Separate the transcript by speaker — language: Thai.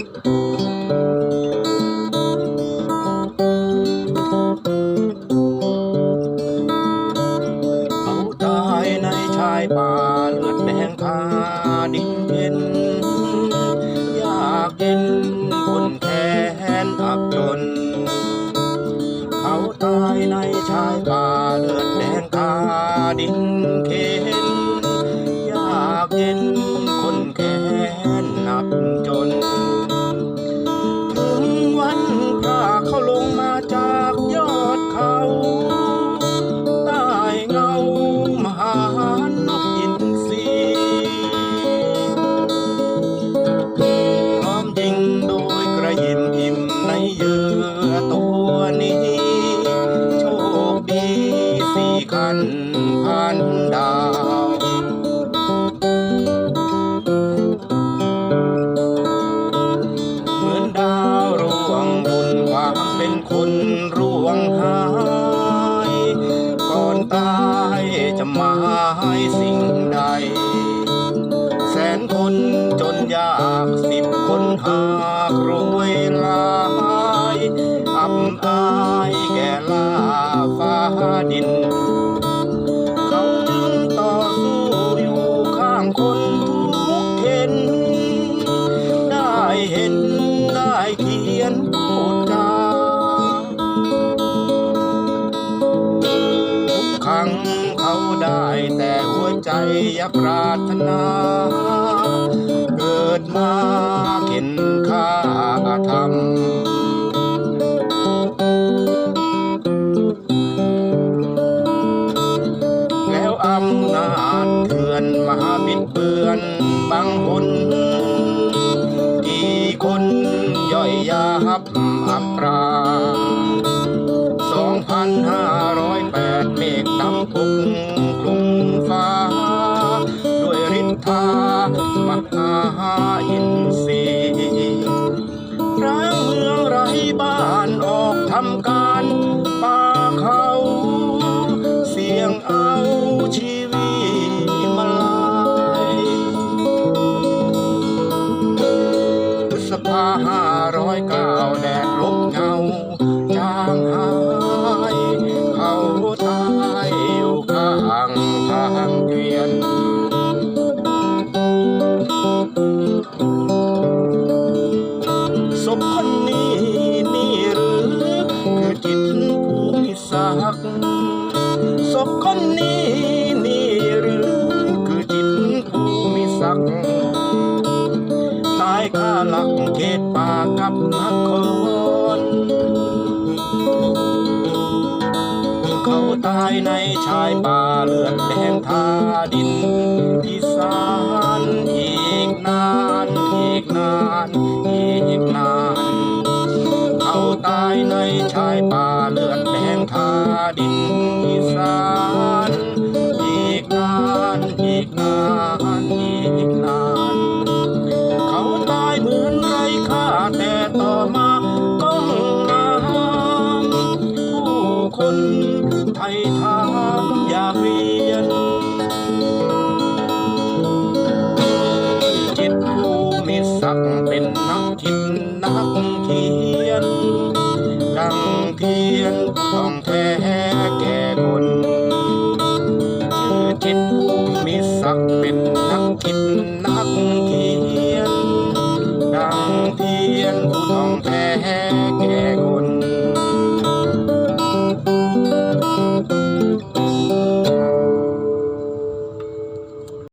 Speaker 1: เขาตายในชายป่าเลือดแดงคาดินเย็น อยากเย็นคนแค้นอับจน เขาตายในชายป่าเลือดแดงคาดิน หากรวยหลายอับอายแก่ลาฟ้าดิน เขาจึงต่อสู้อยู่ข้างคนทุกเข็น ได้เห็นได้เขียนพูดจาทุกครั้งเขาได้แต่หัวใจอยากปรารถนา บางคนกี่คนย่อยยับอับปราสองพันห้าร้อยแปดเมฆดำปุกกลุ่มฟ้า ด้วยฤทธามหาอินทรีร้างเมืองไร้บ้านออกทำการป่าเขา เสียงเอาชี ห้าร้อยเก้าแดดลบเงาจางหายเขาตายอยู่ข้างทางเกวียนศพคนนี้นี่หรือคือจิตภูมิศักดิ์ศพคนนี้ ป่ากับนครเขาตายในชายป่าเลือดแดงทาดินอีสานอีกนานอีกนานอีก ทยทามอยากเรียน จิตผู้มีศักดิ์เป็นนักคิดนักเขียน ดังเทียนผู้ทองแท้แก่คน จิตผู้มีศักดิ์เป็น